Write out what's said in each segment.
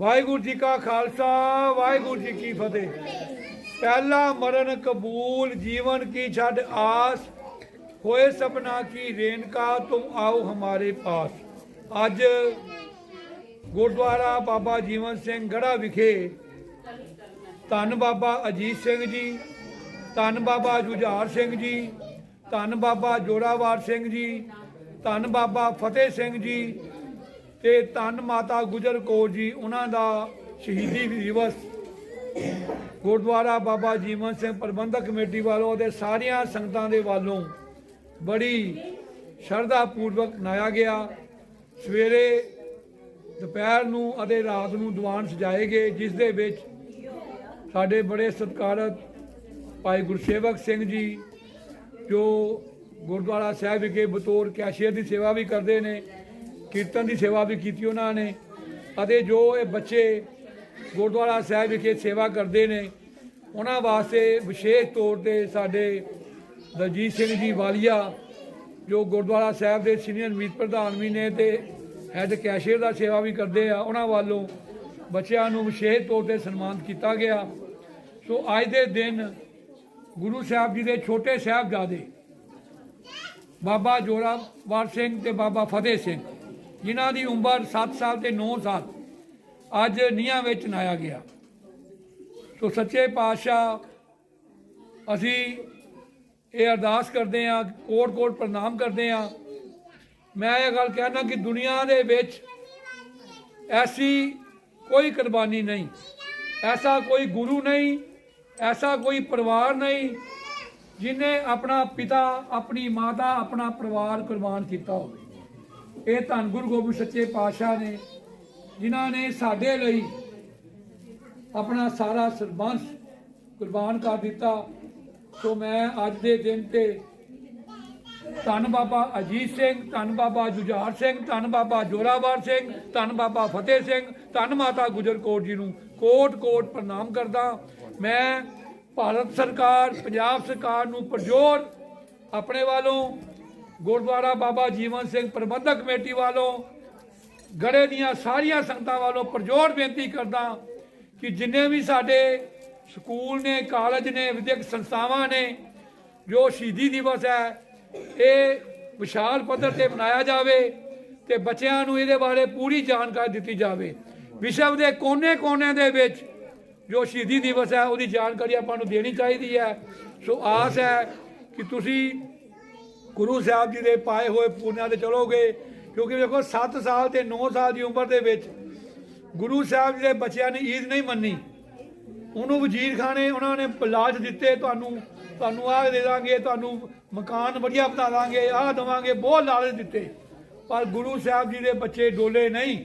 ਵਾਹਿਗੁਰੂ ਜੀ ਕਾ ਖਾਲਸਾ, ਵਾਹਿਗੁਰੂ ਜੀ ਕੀ ਫਤਿਹ। ਪਹਿਲਾ ਮਰਨ ਕਬੂਲ, ਜੀਵਨ ਕੀ ਛੱਡ ਆਸ, ਹੋਏ ਸਪਨਾ ਕੀ ਰੇਨਕਾ, ਤੁਮ ਆਓ ਹਮਾਰੇ ਪਾਸ। ਅੱਜ ਗੁਰਦੁਆਰਾ ਬਾਬਾ ਜੀਵਨ ਸਿੰਘ ਗੜਾ ਵਿਖੇ ਧੰਨ ਬਾਬਾ ਅਜੀਤ ਸਿੰਘ ਜੀ, ਧੰਨ ਬਾਬਾ ਜੁਝਾਰ ਸਿੰਘ ਜੀ, ਧੰਨ ਬਾਬਾ ਜੋਰਾਵਰ ਸਿੰਘ ਜੀ, ਧੰਨ ਬਾਬਾ ਫਤਿਹ ਸਿੰਘ ਜੀ ਤੇ ਧੰਨ ਮਾਤਾ ਗੁਜਰ ਕੌਰ ਜੀ, ਉਹਨਾਂ ਦਾ ਸ਼ਹੀਦੀ ਦਿਵਸ। ਗੁਰਦੁਆਰਾ ਬਾਬਾ ਜੀਵਨ ਸਿੰਘ ਪ੍ਰਬੰਧਕ ਕਮੇਟੀ ਵੱਲੋਂ ਤੇ ਸਾਰੀਆਂ ਸੰਗਤਾਂ ਦੇ ਵੱਲੋਂ ਬੜੀ ਸ਼ਰਧਾ ਪੂਰਵਕ ਮਨਾਇਆ ਗਿਆ। ਸਵੇਰੇ ਦੁਪਹਿਰ ਨੂੰ ਅਤੇ ਰਾਤ ਨੂੰ ਦੀਵਾਨ ਸਜਾਏ ਗਏ, ਜਿਸ ਦੇ ਵਿੱਚ ਸਾਡੇ ਬੜੇ ਸਤਿਕਾਰਤ ਭਾਈ ਗੁਰਸੇਵਕ ਸਿੰਘ ਜੀ, ਜੋ ਗੁਰਦੁਆਰਾ ਸਾਹਿਬ ਵਿਖੇ ਬਤੌਰ ਕੈਸ਼ੀਅਰ ਦੀ ਸੇਵਾ ਵੀ ਕਰਦੇ ਨੇ ਕੀਰਤਨ ਦੀ ਸੇਵਾ ਵੀ ਕੀਤੀ ਉਹਨਾਂ ਨੇ ਅਤੇ ਜੋ ਇਹ ਬੱਚੇ ਗੁਰਦੁਆਰਾ ਸਾਹਿਬ ਵਿਖੇ ਸੇਵਾ ਕਰਦੇ ਨੇ, ਉਹਨਾਂ ਵਾਸਤੇ ਵਿਸ਼ੇਸ਼ ਤੌਰ ਤੇ ਸਾਡੇ ਦਲਜੀਤ ਸਿੰਘ ਜੀ ਵਾਲੀਆ, ਜੋ ਗੁਰਦੁਆਰਾ ਸਾਹਿਬ ਦੇ ਸੀਨੀਅਰ ਮੀਤ ਪ੍ਰਧਾਨ ਵੀ ਨੇ ਤੇ ਹੈੱਡ ਕੈਸ਼ੀਅਰ ਦਾ ਸੇਵਾ ਵੀ ਕਰਦੇ ਆ, ਉਹਨਾਂ ਵੱਲੋਂ ਬੱਚਿਆਂ ਨੂੰ ਵਿਸ਼ੇਸ਼ ਤੌਰ ਤੇ ਸਨਮਾਨਿਤ ਕੀਤਾ ਗਿਆ। ਸੋ ਅੱਜ ਦੇ ਦਿਨ ਗੁਰੂ ਸਾਹਿਬ ਜੀ ਦੇ ਛੋਟੇ ਸਾਹਿਬਜ਼ਾਦੇ ਬਾਬਾ ਜੋਰਾਵਰ ਸਿੰਘ ਤੇ ਬਾਬਾ ਫਤਿਹ ਸਿੰਘ ਜਿਨ੍ਹਾਂ ਦੀ ਉਮਰ 7 ਸਾਲ ਤੇ 9 ਸਾਲ, ਅੱਜ ਨੀਹਾਂ ਵਿੱਚ ਨਾਇਆ ਗਿਆ। ਸੋ ਸੱਚੇ ਪਾਤਸ਼ਾਹ, ਅਸੀਂ ਇਹ ਅਰਦਾਸ ਕਰਦੇ ਹਾਂ ਕੋਟ ਕੋਟ ਪ੍ਰਣਾਮ ਕਰਦੇ ਹਾਂ। ਮੈਂ ਇਹ ਗੱਲ ਕਹਿਣਾ ਕਿ ਦੁਨੀਆ ਦੇ ਵਿੱਚ ਐਸੀ ਕੋਈ ਕੁਰਬਾਨੀ ਨਹੀਂ, ਐਸਾ ਕੋਈ ਗੁਰੂ ਨਹੀਂ, ਐਸਾ ਕੋਈ ਪਰਿਵਾਰ ਨਹੀਂ ਜਿਨੇ ਆਪਣਾ ਪਿਤਾ, ਆਪਣੀ ਮਾਤਾ, ਆਪਣਾ ਪਰਿਵਾਰ ਕੁਰਬਾਨ ਕੀਤਾ ਹੋਵੇ। ਇਹ ਧੰਨ ਗੁਰੂ ਗੋਬਿੰਦ ਸੱਚੇ ਪਾਤਸ਼ਾਹ ਨੇ, ਜਿਨ੍ਹਾਂ ਨੇ ਸਾਡੇ ਲਈ ਆਪਣਾ ਸਾਰਾ ਸਰਬੰਸ ਕੁਰਬਾਨ ਕਰ ਦਿੱਤਾ। ਸੋ ਮੈਂ ਅੱਜ ਦੇ ਦਿਨ ਤੇ ਧੰਨ ਬਾਬਾ ਅਜੀਤ ਸਿੰਘ, ਧੰਨ ਬਾਬਾ ਜੁਝਾਰ ਸਿੰਘ, ਧੰਨ ਬਾਬਾ ਜੋਰਾਵਰ ਸਿੰਘ, ਧੰਨ ਬਾਬਾ ਫਤਿਹ ਸਿੰਘ, ਧੰਨ ਮਾਤਾ ਗੁਜਰ ਕੌਰ ਜੀ ਨੂੰ ਕੋਟ ਕੋਟ ਪ੍ਰਣਾਮ ਕਰਦਾ। ਮੈਂ ਭਾਰਤ ਸਰਕਾਰ, ਪੰਜਾਬ ਸਰਕਾਰ ਨੂੰ ਪਰਜ਼ੋਰ ਆਪਣੇ ਵੱਲੋਂ ਗੁਰਦੁਆਰਾ ਬਾਬਾ ਜੀਵਨ ਸਿੰਘ ਪ੍ਰਬੰਧਕ ਕਮੇਟੀ ਵੱਲੋਂ ਗੜੇ ਦੀਆਂ ਸਾਰੀਆਂ ਸੰਗਤਾਂ ਵੱਲੋਂ ਪ੍ਰਜੋਰ ਬੇਨਤੀ ਕਰਦਾ ਕਿ ਜਿੰਨੇ ਵੀ ਸਾਡੇ ਸਕੂਲ ਨੇ, ਕਾਲਜ ਨੇ, ਵਿਦਿਅਕ ਸੰਸਥਾਵਾਂ ਨੇ, ਜੋ ਸ਼ਹੀਦੀ ਦਿਵਸ ਹੈ, ਇਹ ਵਿਸ਼ਾਲ ਪੱਧਰ ਤੇ ਮਨਾਇਆ ਜਾਵੇ ਤੇ ਬੱਚਿਆਂ ਨੂੰ ਇਹਦੇ ਬਾਰੇ ਪੂਰੀ ਜਾਣਕਾਰੀ ਦਿੱਤੀ ਜਾਵੇ। ਵਿਸ਼ਵ ਦੇ ਕੋਨੇ-ਕੋਨੇ ਦੇ ਵਿੱਚ ਜੋ ਸ਼ਹੀਦੀ ਦਿਵਸ ਹੈ, ਉਹਦੀ ਜਾਣਕਾਰੀ ਆਪਾਂ ਨੂੰ ਦੇਣੀ ਚਾਹੀਦੀ ਹੈ। ਸੋ ਆਸ ਹੈ ਕਿ ਤੁਸੀਂ ਗੁਰੂ ਸਾਹਿਬ ਜੀ ਦੇ ਪਾਏ ਹੋਏ ਪੁੰਨਿਆਂ ਤੇ ਚਲੋਗੇ, ਕਿਉਂਕਿ ਵੇਖੋ 7 ਸਾਲ ਤੇ 9 ਸਾਲ ਦੀ ਉਮਰ ਦੇ ਵਿੱਚ ਗੁਰੂ ਸਾਹਿਬ ਜੀ ਦੇ ਬੱਚਿਆਂ ਨੇ ਈਦ ਨਹੀਂ ਮੰਨੀ। ਉਹਨੂੰ ਵਜ਼ੀਰ ਖਾਨੇ, ਉਹਨਾਂ ਨੇ ਲਾਜ ਦਿੱਤੇ, ਤੁਹਾਨੂੰ ਤੁਹਾਨੂੰ ਆਹ ਦੇ ਦਾਂਗੇ, ਤੁਹਾਨੂੰ ਮਕਾਨ ਵਧੀਆ ਬਣਾ ਦਾਂਗੇ, ਆਹ ਦਵਾਂਗੇ, ਬਹੁਤ ਲਾਲਚ ਦਿੱਤੇ। ਪਰ ਗੁਰੂ ਸਾਹਿਬ ਜੀ ਦੇ ਬੱਚੇ ਡੋਲੇ ਨਹੀਂ।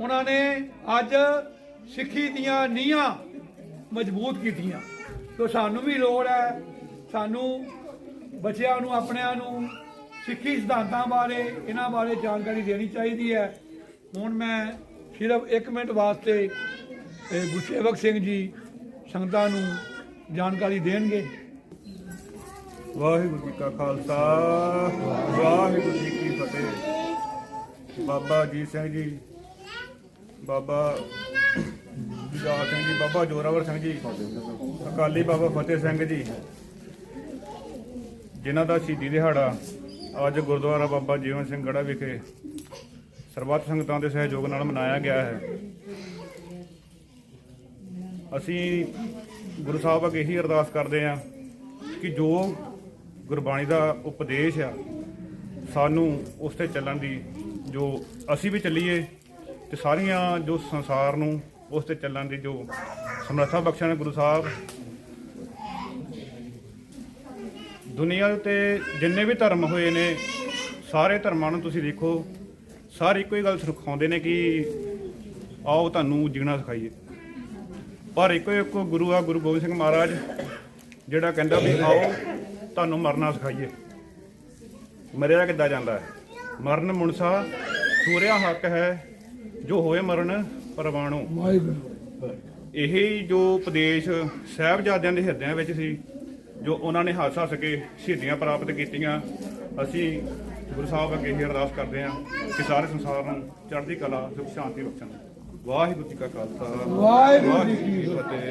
ਉਹਨਾਂ ਨੇ ਅੱਜ ਸਿੱਖੀ ਦੀਆਂ ਨੀਹਾਂ ਮਜ਼ਬੂਤ ਕੀਤੀਆਂ। ਸੋ ਸਾਨੂੰ ਵੀ ਲੋੜ ਹੈ, ਸਾਨੂੰ ਬੱਚਿਆਂ ਨੂੰ, ਆਪਣਿਆਂ ਨੂੰ ਸਿੱਖੀ ਸਿਧਾਂਤਾਂ ਬਾਰੇ, ਇਹਨਾਂ ਬਾਰੇ ਜਾਣਕਾਰੀ ਦੇਣੀ ਚਾਹੀਦੀ ਹੈ। ਹੁਣ ਮੈਂ ਸਿਰਫ 1 ਮਿੰਟ ਵਾਸਤੇ ਗੁਰਸੇਵਕ ਸਿੰਘ ਜੀ ਸੰਗਤਾਂ ਨੂੰ ਜਾਣਕਾਰੀ ਦੇਣਗੇ। ਵਾਹਿਗੁਰੂ ਜੀ ਕਾ ਖਾਲਸਾ, ਵਾਹਿਗੁਰੂ ਜੀ ਕੀ ਫਤਿਹ। ਬਾਬਾ ਜੀ ਸਿੰਘ ਜੀ ਬਾਬਾ ਜੁਝਾਰ ਸਿੰਘ ਜੀ, ਬਾਬਾ ਜੋਰਾਵਰ ਸਿੰਘ ਜੀ, ਅਕਾਲੀ ਬਾਬਾ ਫਤਿਹ ਸਿੰਘ ਜੀ ਜਿਨ੍ਹਾਂ ਦਾ ਸ਼ਹੀਦੀ ਦਿਹਾੜਾ ਅੱਜ ਗੁਰਦੁਆਰਾ ਬਾਬਾ ਜੀਵਨ ਸਿੰਘ ਗੜਾ ਵਿਖੇ ਸਰਬੱਤ ਸੰਗਤਾਂ ਦੇ ਸਹਿਯੋਗ ਨਾਲ ਮਨਾਇਆ ਗਿਆ ਹੈ। ਅਸੀਂ ਗੁਰੂ ਸਾਹਿਬ ਅੱਗੇ ਇਹੀ ਅਰਦਾਸ ਕਰਦੇ ਹਾਂ ਕਿ ਜੋ ਗੁਰਬਾਣੀ ਦਾ ਉਪਦੇਸ਼ ਆ, ਸਾਨੂੰ ਉਸ ਤੇ ਚੱਲਣ ਦੀ, ਜੋ ਅਸੀਂ ਵੀ ਚੱਲੀਏ ਤੇ ਸਾਰੀਆਂ ਜੋ ਸੰਸਾਰ ਨੂੰ ਉਸ ਤੇ ਚੱਲਣ ਦੀ ਜੋ ਸਮਰੱਥਾ ਬਖਸ਼ਣ ਗੁਰੂ ਸਾਹਿਬ ਦੁਨੀਆ ਉੱਤੇ ਜਿੰਨੇ ਵੀ ਧਰਮ ਹੋਏ ਨੇ ਸਾਰੇ ਧਰਮਾਂ ਨੂੰ ਤੁਸੀਂ ਦੇਖੋ ਸਾਰੇ ਇੱਕੋ ਹੀ ਗੱਲ ਸਿਖਾਉਂਦੇ ਨੇ ਕਿ ਆਓ ਤੁਹਾਨੂੰ ਜੀਣਾ ਸਿਖਾਈਏ। ਪਰ ਇੱਕੋ ਇੱਕ ਗੁਰੂ ਆ ਗੁਰੂ ਗੋਬਿੰਦ ਸਿੰਘ ਮਹਾਰਾਜ ਜਿਹੜਾ ਕਹਿੰਦਾ ਵੀ ਆਓ ਤੁਹਾਨੂੰ ਮਰਨਾ ਸਿਖਾਈਏ। ਮਰਿਆ ਕਿੱਦਾਂ ਜਾਂਦਾ ਹੈ? ਮਰਨ ਮੁਨਸਾ ਸੂਰਿਆ ਹੱਕ ਹੈ ਜੋ ਹੋਏ ਮਰਨ ਪਰਵਾਣੋ। ਇਹੀ ਜੋ ਉਪਦੇਸ਼ ਸਾਹਿਬਜ਼ਾਦਿਆਂ ਦੇ ਹਿਰਦਿਆਂ ਵਿੱਚ ਸੀ ਜੋ ਉਹਨਾਂ ਨੇ ਹੱਸ ਹੱਸ ਕੇ ਸ਼ਹੀਦੀਆਂ ਪ੍ਰਾਪਤ ਕੀਤੀਆਂ। ਅਸੀਂ ਗੁਰੂ ਸਾਹਿਬ ਅੱਗੇ ਇਹ ਅਰਦਾਸ ਕਰਦੇ ਹਾਂ ਕਿ ਸਾਰੇ ਸੰਸਾਰ ਨੂੰ ਚੜ੍ਹਦੀ ਕਲਾ ਸੁਖ ਸ਼ਾਂਤੀ ਬਖਸ਼ਣ। ਵਾਹਿਗੁਰੂ ਜੀ ਕਾ ਖਾਲਸਾ। ਵਾਹਿਗੁਰੂ ਜੀ ਕੀ ਕੀ ਫਤਿਹ।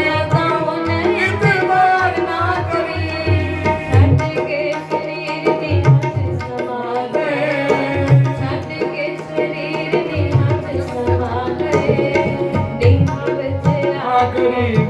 Hey.